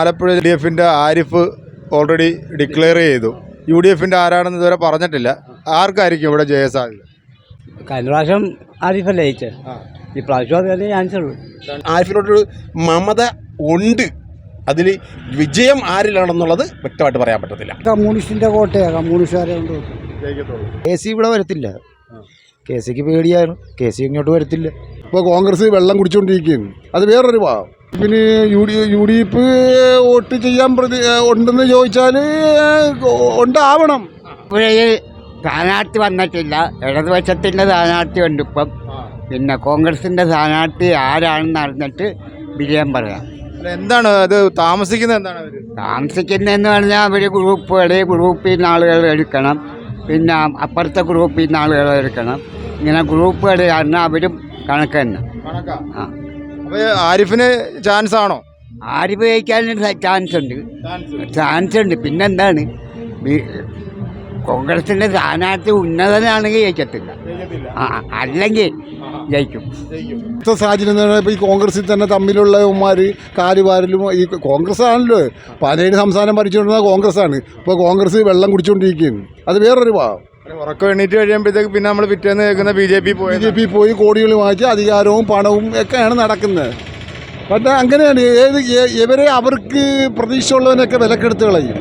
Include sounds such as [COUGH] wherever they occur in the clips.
Alappuzha D എഫിന്റെ Arif already declare ചെയ്തു. U D എഫിന്റെ ആരാണെന്ന് ഇതുവരെ പറഞ്ഞിട്ടില്ല. ആർക്കായിരിക്കും ഇവിടെ ജയസാധ്യത കഴിഞ്ഞ പ്രാവശ്യം ആരിഫല്ലേ ജയിച്ചത്? പ്രാവശ്യം അതല്ലേ ചാൻസ് ഉള്ളൂ ആരിഫിനോടൊരു മമത ഉണ്ട്. അതിൽ വിജയം ആരിലാണെന്നുള്ളത് വ്യക്തമായിട്ട് പറയാൻ പറ്റത്തില്ല. കമ്മ്യൂണിസ്റ്റിന്റെ കോട്ടയാണ് കമ്മ്യൂണിസ്റ്റുകാരെ കൊണ്ട് കെ സി ഇവിടെ വരത്തില്ല. കെ സിക്ക് പേടിയാണ് കെ സി ഇങ്ങോട്ട് വരത്തില്ല. ഇപ്പോൾ കോൺഗ്രസ് വെള്ളം കുടിച്ചുകൊണ്ടിരിക്കുകയാണ് അത് വേറൊരു ഭാഗം പിന്നെ U D U D F vote ചെയ്യാൻ പ്രതി ഉണ്ടെന്ന് ചോദിച്ചാൽ ഉണ്ടാവണം. സ്ഥാനാർത്ഥി വന്നിട്ടില്ല. ഇടതുപക്ഷത്തിന്റെ സ്ഥാനാർത്ഥി ഉണ്ട് ഇപ്പം. പിന്നെ കോൺഗ്രസിന്റെ സ്ഥാനാർത്ഥി ആരാണെന്ന് അറിഞ്ഞിട്ട് വിജയം പറയാം. എന്താണ് അത് താമസിക്കുന്നത് എന്താണ് താമസിക്കുന്നതെന്ന് പറഞ്ഞാൽ അവർ ഗ്രൂപ്പുകൾ ഗ്രൂപ്പിൽ നിന്ന് ആളുകൾ എടുക്കണം. പിന്നെ അപ്പുറത്തെ ഗ്രൂപ്പിൽ നിന്ന് ആളുകൾ എടുക്കണം. ഇങ്ങനെ ഗ്രൂപ്പുകൾ കാരണം അവരും കണക്ക് തന്നെ. ആ. അപ്പോൾ ആരിഫിന് ചാൻസ് ആണോ? ആരിഫ് ജയിക്കാൻ ചാൻസ് ഉണ്ട്. ചാൻസ് ഉണ്ട്. പിന്നെന്താണ്? ബി- കോൺഗ്രസിന്റെ സ്ഥാനാർത്ഥി ഉന്നതനാണെങ്കിൽ ജയിക്കത്തില്ല. അല്ലെങ്കിൽ ജയിക്കും. ഇപ്പോഴത്തെ സാഹചര്യം എന്ന് പറഞ്ഞാൽ ഇപ്പോൾ ഈ കോൺഗ്രസിൽ തന്നെ തമ്മിലുള്ള ഉമ്മാർ കാലുവാരലും ഈ കോൺഗ്രസ് ആണല്ലോ പതിനേഴ് സംസ്ഥാനം ഭരിച്ചുകൊണ്ടിരുന്ന കോൺഗ്രസ് ആണ് ഇപ്പോൾ കോൺഗ്രസ് വെള്ളം കുടിച്ചുകൊണ്ടിരിക്കുകയാണ്. അത് വേറൊരു ഭാഗം ഉറക്കം എണീറ്റ് കഴിയുമ്പോഴത്തേക്ക് പിന്നെ നമ്മൾ പിറ്റേന്ന് കേൾക്കുന്ന ബി ജെ പി പോയി ബി ജെ പി പോയി കോടികൾ വാങ്ങിച്ച് അധികാരവും പണവും ഒക്കെയാണ് നടക്കുന്നത്. പക്ഷേ അങ്ങനെയാണ് ഏത് ഇവരെ അവർക്ക് പ്രതീക്ഷയുള്ളവനൊക്കെ വിലക്കെടുത്ത് കളയും.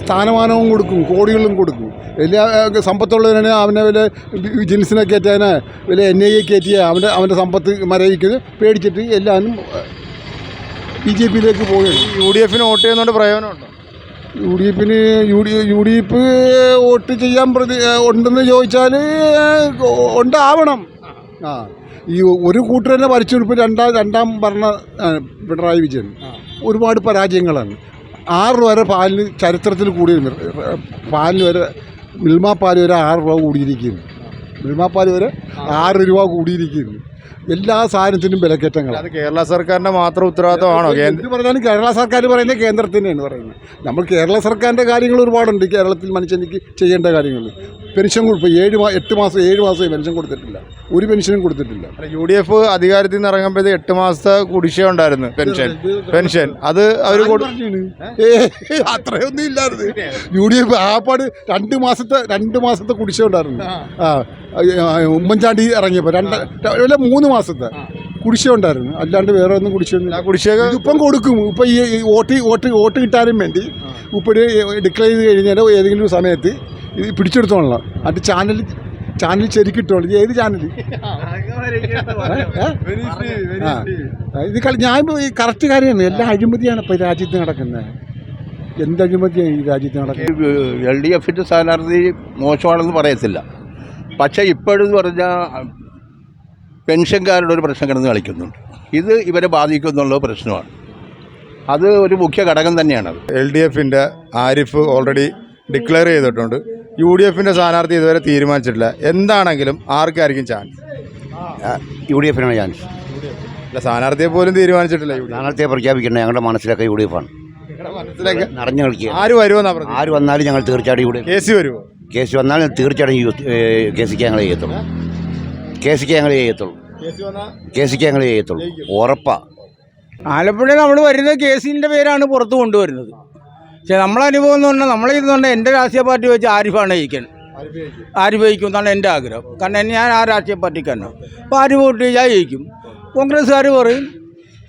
സ്ഥാനമാനവും കൊടുക്കും കോടികളും കൊടുക്കും. വലിയ സമ്പത്തുള്ളവനെ അവനെ വില ജിൻസിനെ കയറ്റാനെ വില എൻ ഐ എ കയറ്റിയ അവന്റെ അവന്റെ സമ്പത്ത് മരവിക്കുന്നത് പേടിച്ചിട്ട് എല്ലാവരും ബി ജെ പിയിലേക്ക് പോവുകയാണ്. യു ഡി എഫിന് വോട്ട് ചെയ്യുന്നതുകൊണ്ട് പ്രയോജനമുണ്ടോ? യു ഡി എഫിന് U D U D F vote ചെയ്യാൻ പ്രതി ഉണ്ടെന്ന് ചോദിച്ചാൽ ഉണ്ടാവണം. ആ ഈ ഒരു കൂട്ടർ തന്നെ ഭരിച്ചെടുപ്പ് രണ്ടാം രണ്ടാം ഭരണ പിണറായി വിജയൻ. ഒരുപാട് പരാജയങ്ങളാണ്. ആറ് രൂപ വരെ പാലിന് ചരിത്രത്തിൽ കൂടിയിരുന്നു പാലിന് വരെ മിൽമ പാൽ വരെ ആറ് രൂപ കൂടിയിരിക്കുന്നു. മിൽമ പാൽ വരെ ആറ് രൂപ കൂടിയിരിക്കുന്നു. എല്ലാ സാധനത്തിനും വിലക്കയറ്റങ്ങൾ അത് കേരള സർക്കാരിന്റെ മാത്രം ഉത്തരവാദിത്തമാണോ? എന്ത് പറഞ്ഞാലും കേരള സർക്കാർ പറയുന്നത് കേന്ദ്രത്തിനെയാണ് പറയുന്നത്. നമ്മൾ കേരള സർക്കാരിന്റെ കാര്യങ്ങൾ ഒരുപാടുണ്ട്. കേരളത്തിൽ മനുഷ്യനിക്ക് ചെയ്യേണ്ട കാര്യങ്ങൾ. പെൻഷൻ കൊടുപ്പ് ഏഴ് മാ എട്ട് മാസം ഏഴ് മാസമായി പെൻഷൻ കൊടുത്തിട്ടില്ല. ഒരു പെൻഷനും കൊടുത്തിട്ടില്ല. യു ഡി എഫ് അധികാരത്തിൽ നിന്ന് ഇറങ്ങുമ്പോൾ എട്ട് മാസത്തെ കുടിശ്ശിക ഉണ്ടായിരുന്നു പെൻഷൻ. പെൻഷൻ. അത് അവർ ഏ? അത്രയൊന്നും ഇല്ലായിരുന്നു. യു ഡി എഫ് ആപ്പാട് രണ്ട് മാസത്തെ രണ്ട് മാസത്തെ കുടിശ്ശ ഉണ്ടായിരുന്നു. ആ. ഉമ്മൻചാണ്ടി ഇറങ്ങിയപ്പോൾ രണ്ട് മൂന്ന് മാസത്തെ കുടിശ്ശിക ഉണ്ടായിരുന്നു അല്ലാണ്ട് വേറെ ഒന്നും കുടിശ്ശിക കുടിശ്ശിക ഇതിപ്പം കൊടുക്കും. ഇപ്പം ഈ വോട്ട് വോട്ട് വോട്ട് കിട്ടാനും വേണ്ടി ഇപ്പം ഡിക്ലെയർ ചെയ്ത് കഴിഞ്ഞാൽ ഏതെങ്കിലും സമയത്ത് ഇത് പിടിച്ചെടുത്തോളാം അത് ചാനൽ ചാനൽ ശരിക്കിട്ടോളൂ ഏത് ചാനൽ [LAUGHS] ഇത് കളി ഞാൻ ഈ കറക്റ്റ് കാര്യമാണ്. എല്ലാ അഴിമതിയാണ് ഇപ്പോൾ ഈ രാജ്യത്ത് നടക്കുന്നത്. എന്ത് അഴിമതിയാണ് ഈ രാജ്യത്ത് നടക്കുന്നത്? എൽ ഡി എഫിന്റെ സ്ഥാനാർത്ഥി മോശമാണെന്ന് പറയത്തില്ല. പക്ഷേ ഇപ്പോഴെന്ന് പറഞ്ഞാൽ പെൻഷൻകാരുടെ ഒരു പ്രശ്നം കിടന്ന് കളിക്കുന്നുണ്ട് ഇത് ഇവരെ ബാധിക്കുന്നുള്ള പ്രശ്നമാണ്. അത് ഒരു മുഖ്യ ഘടകം തന്നെയാണ് എൽ ഡി എഫിന്റെ ആരിഫ് ഓൾറെഡി ഡിക്ലെയർ ചെയ്തിട്ടുണ്ട്. യു ഡി എഫിന്റെ സ്ഥാനാർത്ഥി ഇതുവരെ തീരുമാനിച്ചിട്ടില്ല. എന്താണെങ്കിലും ആർക്കായിരിക്കും ചാൻസ് യു ഡി എഫിനാണ് ചാൻസ് അല്ല സ്ഥാനാർത്ഥിയെ പോലും തീരുമാനിച്ചിട്ടില്ല സ്ഥാനാർത്ഥിയെ പ്രഖ്യാപിക്കേണ്ടത് ഞങ്ങളുടെ മനസ്സിലൊക്കെ യു ഡി എഫാണ്. മനസ്സിലൊക്കെ നിറഞ്ഞു കളിക്കുക. ആര് വരുമെന്നാ പറഞ്ഞു? ആര് വന്നാലും ഞങ്ങൾ തീർച്ചയായിട്ടും U D F. K C വരുമോ കേസ് വന്നാൽ തീർച്ചയായിട്ടും യു കെ സിക്ക് ഞങ്ങൾ ചെയ്യത്തുള്ളൂ. കെ സിക്ക് ഞങ്ങൾ ചെയ്യത്തുള്ളൂ. കെ കെ സിക്ക് ഞങ്ങൾ ചെയ്യത്തുള്ളൂ. ഉറപ്പാ. ആലപ്പുഴ നമ്മൾ വരുന്ന സിന്റെ പേരാണ് പുറത്ത് കൊണ്ടുവരുന്നത്. പക്ഷേ നമ്മളെ അനുഭവം എന്ന് പറഞ്ഞാൽ നമ്മളെ ഇതുകൊണ്ട് എന്റെ രാഷ്ട്രീയ പാർട്ടി വെച്ച് ആരിഫാണ് ജയിക്കാൻ ആരിഫ് ജയിക്കും എന്നാണ് എന്റെ ആഗ്രഹം. കാരണം എന്നെ ഞാൻ ആ രാഷ്ട്രീയ പാർട്ടിക്കാരനാണ് അപ്പോൾ ആരിഫ് വോട്ട് ചെയ്താൽ ജയിക്കും. കോൺഗ്രസ്സുകാർ പറയും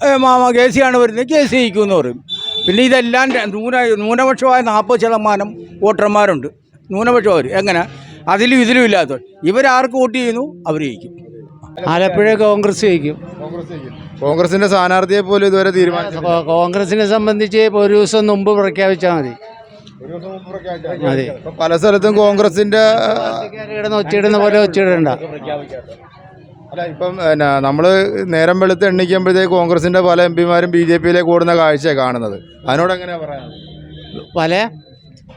"ഏ, മാമ കെ സി ആണ് വരുന്നത് കെ സി ജയിക്കും എന്ന് പറയും. പിന്നെ ഇതെല്ലാം ന്യൂന ന്യൂനപക്ഷമായ നാൽപ്പത് ശതമാനം വോട്ടർമാരുണ്ട്. ന്യൂനപക്ഷമാർ എങ്ങനെ? അതിലും ഇതിലും ഇല്ലാത്തവർ. ഇവരാർക്ക് വോട്ട് ചെയ്യുന്നു അവർ ജയിക്കും. ആലപ്പുഴ കോൺഗ്രസ് ജയിക്കും. കോൺഗ്രസിന്റെ സ്ഥാനാർത്ഥിയെ പോലും ഇതുവരെ തീരുമാനിച്ചു കോൺഗ്രസിനെ സംബന്ധിച്ച് ഒരു ദിവസം മുമ്പ് പ്രഖ്യാപിച്ചാൽ മതി. അതെ. പല സ്ഥലത്തും കോൺഗ്രസിന്റെ കിടന്ന് ഒച്ചയിടുന്ന പോലെ ഒച്ചയിടണ്ട. അല്ല ഇപ്പം നമ്മൾ നമ്മൾ നേരം വെളുത്ത് എണ്ണിക്കുമ്പോഴത്തേക്ക് കോൺഗ്രസിന്റെ പല എം പിമാരും ബി ജെ പിയിലേക്ക് ഓടുന്ന കാഴ്ചയാണ് കാണുന്നത്. അതിനോട് എങ്ങനെയാ പറയാ പല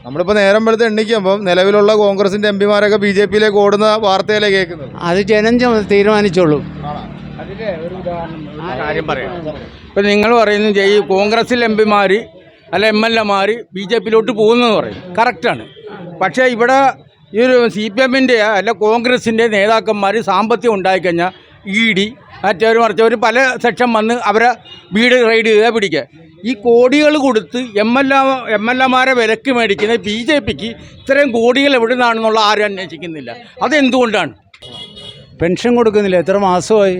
നമ്മളിപ്പോൾ നേരം വെളുത്ത് എണ്ണിക്കുമ്പോൾ നിലവിലുള്ള കോൺഗ്രസിന്റെ എം പിമാരൊക്കെ ബി ജെ പിയിലേക്ക് ഓടുന്ന വാർത്തയിലേ കേൾക്കുന്നത്? അത് ജനം തീരുമാനിച്ചോളൂ. കാര്യം പറയാം. ഇപ്പം നിങ്ങൾ പറയുന്നത് ഈ കോൺഗ്രസിൽ എം പിമാർ അല്ല എം എൽ എമാർ ബി ജെ പിയിലോട്ട് പോകുന്നതെന്ന് പറയും. കറക്റ്റാണ് പക്ഷേ ഇവിടെ ഈ ഒരു സി പി എമ്മിന്റെ അല്ല കോൺഗ്രസിന്റെ നേതാക്കന്മാർ സാമ്പത്തികം ഉണ്ടായിക്കഴിഞ്ഞാൽ ഇ ഡി മറ്റവർ മറിച്ചവർ പല സെക്ഷൻ വന്ന് അവരെ വീട് റെയ്ഡ് ചെയ്താൽ പിടിക്കുക. ഈ കോടികൾ കൊടുത്ത് M L A M L എമാരെ വിലക്ക് മേടിക്കുന്ന ബി ജെ പിക്ക് ഇത്രയും കോടികൾ എവിടെ നിന്നാണെന്നുള്ള ആരും അന്വേഷിക്കുന്നില്ല. അതെന്തുകൊണ്ടാണ്? പെൻഷൻ കൊടുക്കുന്നില്ല. എത്ര മാസമായി?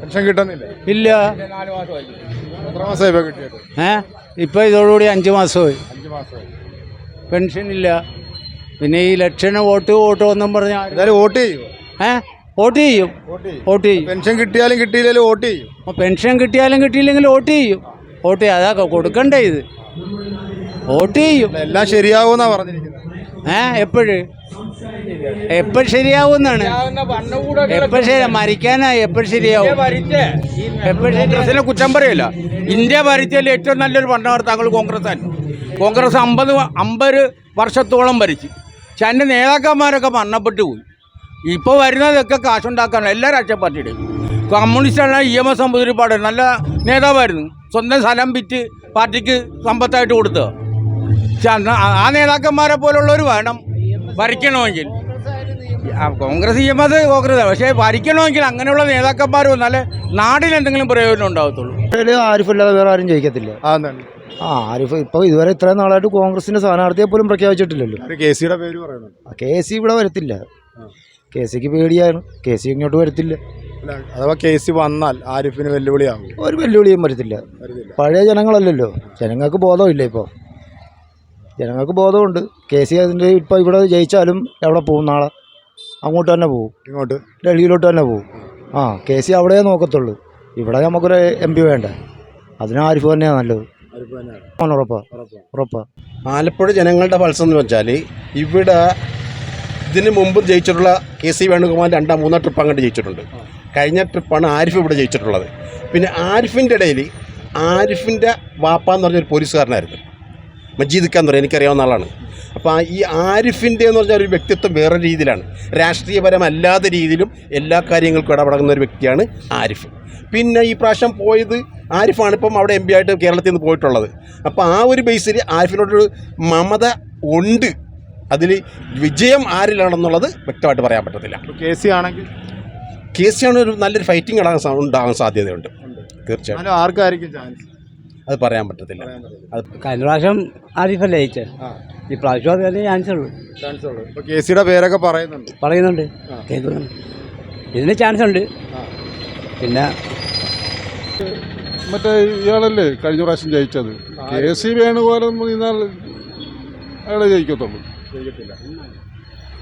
പെൻഷൻ കിട്ടുന്നില്ല. ഇല്ല. ഏ? ഇപ്പം ഇതോടുകൂടി അഞ്ച് മാസമായി. അഞ്ച് മാസമായി. പെൻഷൻ ഇല്ല പിന്നെ ഈ ലക്ഷണ വോട്ട് വോട്ട് ഒന്നും പറഞ്ഞാൽ വോട്ട് ചെയ്യുമോ ഏ? വോട്ട് ചെയ്യും. വോട്ട് ചെയ്യും. പെൻഷൻ കിട്ടിയാലും കിട്ടിയില്ലെങ്കിലും വോട്ട് ചെയ്യും. പെൻഷൻ കിട്ടിയാലും കിട്ടിയില്ലെങ്കിലും വോട്ട് ചെയ്യും. വോട്ട് ചെയ്യും. അതാ കൊടുക്കണ്ടേ ഇത്. വോട്ട് ചെയ്യും. എല്ലാം ശരിയാവുമെന്നാ പറഞ്ഞിരിക്കുന്നത്. ഏ എപ്പോഴ്? എപ്പോഴും ശരിയാവുന്നാണ്? എപ്പോൾ ശരി മരിക്കാനായി എപ്പോഴും ശരിയാവും? കോൺഗ്രസിനെ കുറ്റം പറയില്ല ഇന്ത്യ ഭരിച്ചതിൽ ഏറ്റവും നല്ലൊരു ഭരണകർത്താക്കൾ കോൺഗ്രസ് ആണ് കോൺഗ്രസ് അമ്പത് അമ്പത് വർഷത്തോളം ഭരിച്ചു. പക്ഷെ അതിന്റെ നേതാക്കന്മാരൊക്കെ മരണപ്പെട്ടു പോയി ഇപ്പോൾ വരുന്നതൊക്കെ കാശുണ്ടാക്കാനാണ് എല്ലാ രാഷ്ട്രീയ പാർട്ടിയുടെയും കമ്മ്യൂണിസ്റ്റാണ് ഇ എം എസ് നമ്പൂതിരിപ്പാട് നല്ല നേതാവായിരുന്നു. സ്വന്തം സ്ഥലം വിറ്റ് പാർട്ടിക്ക് സമ്പത്തായിട്ട് കൊടുത്തത് പക്ഷെ അന്ന് ആ- നേതാക്കന്മാരെ പോലുള്ളവർ വേണം ഭരിക്കണമെങ്കിൽ. ആ, Congress E M S Congress പക്ഷേ ഭരിക്കണമെങ്കിൽ അങ്ങനെയുള്ള നേതാക്കന്മാർ വന്നാലേ നാടിന് എന്തെങ്കിലും പ്രയോജനം ഉണ്ടാകത്തുള്ളൂ ആരിഫല്ലാതെ വേറെ ആരും ചോദിക്കത്തില്ല ആ ആരിഫ് ഇപ്പോൾ ഇതുവരെ ഇത്രയും നാളായിട്ട് കോൺഗ്രസിന്റെ സ്ഥാനാർത്ഥിയെ പോലും പ്രഖ്യാപിച്ചിട്ടില്ലല്ലോ. കെ സിയുടെ പേര് പറയുന്നത് കെ സി ഇവിടെ വരത്തില്ല. കെ സിക്ക് പേടിയാണ്. കെ സി ഇങ്ങോട്ട് വരത്തില്ല. അഥവാ കെ സി വന്നാൽ ആരിഫിന് വെല്ലുവിളിയാകും ഒരു വെല്ലുവിളിയും വരത്തില്ല. പഴയ ജനങ്ങളല്ലല്ലോ. ജനങ്ങൾക്ക് ബോധമില്ല ഇപ്പോൾ ജനങ്ങൾക്ക് ബോധമുണ്ട്. കെ സി അതിന്റെ ഇപ്പോൾ ഇവിടെ ജയിച്ചാലും എവിടെ പോകും നാളെ? അങ്ങോട്ട് തന്നെ പോകും. ഇങ്ങോട്ട്? ഡൽഹിയിലോട്ട് തന്നെ പോകും. ആ കെ സി അവിടെ നോക്കത്തുള്ളൂ. ഇവിടെ നമുക്കൊരു എം പി വേണ്ട? അതിന് ആരിഫ് തന്നെയാണ് നല്ലത്. ആരിഫ് തന്നെയാണ്. അവൻ ഉറപ്പാ. ഉറപ്പാ. ആലപ്പുഴ ജനങ്ങളുടെ പൾസ് എന്ന് വെച്ചാൽ ഇവിടെ ഇതിന് മുമ്പ് ജയിച്ചിട്ടുള്ള കെ സി വേണുഗോപാൽ രണ്ടാം മൂന്നാം ട്രിപ്പ് അങ്ങോട്ട് ജയിച്ചിട്ടുണ്ട്. കഴിഞ്ഞ ട്രിപ്പാണ് ആരിഫ് ഇവിടെ ജയിച്ചിട്ടുള്ളത്. പിന്നെ ആരിഫിന്റെ ഇടയിൽ ആരിഫിന്റെ വാപ്പ എന്ന് പറഞ്ഞൊരു പോലീസുകാരനായിരുന്നു. മജീദ് ഖാൻ എന്ന് പറയുന്നത് എനിക്കറിയാവുന്ന ആളാണ്. അപ്പോൾ ഈ ആരിഫിന്റെ എന്ന് പറഞ്ഞാൽ ഒരു വ്യക്തിത്വം വേറെ രീതിയിലാണ്. രാഷ്ട്രീയപരമല്ലാത്ത രീതിയിലും എല്ലാ കാര്യങ്ങൾക്കും ഇടപെടുന്ന ഒരു വ്യക്തിയാണ് ആരിഫ്. പിന്നെ ഈ പ്രാവശ്യം പോയത് ആരിഫാണ്. ഇപ്പം അവിടെ എം പി ആയിട്ട് കേരളത്തിൽ നിന്ന് പോയിട്ടുള്ളത്. അപ്പോൾ ആ ഒരു ബേസിൽ ആരിഫിനോടൊരു മമത ഉണ്ട്. അതിൽ വിജയം ആരിലാണെന്നുള്ളത് വ്യക്തമായിട്ട് പറയാൻ പറ്റത്തില്ല. കെ സി ആണെങ്കിൽ? കെ സി ആണ് ഒരു നല്ലൊരു ഫൈറ്റിംഗ് ഉണ്ടാകാൻ സാധ്യതയുണ്ട്. തീർച്ചയായിട്ടും. ആർക്കായിരിക്കും ചാൻസ് അത് പറയാൻ പറ്റത്തില്ല. അത് കഴിഞ്ഞ പ്രാവശ്യം ആരിഫല്ലേ ജയിച്ചത് ആ. ഈ പ്രാവശ്യം അതല്ലേ ചാൻസ് ഉള്ളൂ. ചാൻസ് ഉള്ളൂ. ഇപ്പോൾ കെ സിയുടെ പേരൊക്കെ പറയുന്നുണ്ട്. പറയുന്നുണ്ട്. കേൾക്കുന്നുണ്ട്. ഇതിന് ചാൻസ് ഉണ്ട്. പിന്നെ മറ്റേ ഇയാളല്ലേ കഴിഞ്ഞ പ്രാവശ്യം ജയിച്ചത്? കെ സി വേണുപോലെ ഇന്നാൾ അയാളെ ജയിക്കത്തുള്ളൂ. ചെയ്യത്തില്ല.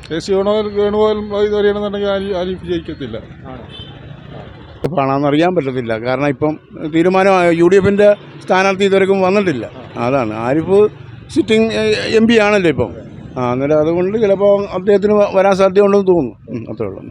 കെ സി വേണുഗോപാൽ വേണുഗോപാൽ ഇത് ആരിഫ് ജയിക്കത്തില്ല കാണാമെന്നറിയാൻ പറ്റത്തില്ല. കാരണം ഇപ്പം തീരുമാനം യു ഡി എഫിന്റെ സ്ഥാനാർത്ഥി ഇതുവരെക്കും വന്നിട്ടില്ല. അതാണ്. ആരിഫ് സിറ്റിംഗ് എം പി ആണല്ലോ ഇപ്പം. ആ അന്നേരം അതുകൊണ്ട് ചിലപ്പോൾ അദ്ദേഹത്തിന് വരാൻ സാധ്യതയുണ്ടെന്ന് തോന്നുന്നു. അത്രേ ഉള്ളൂ.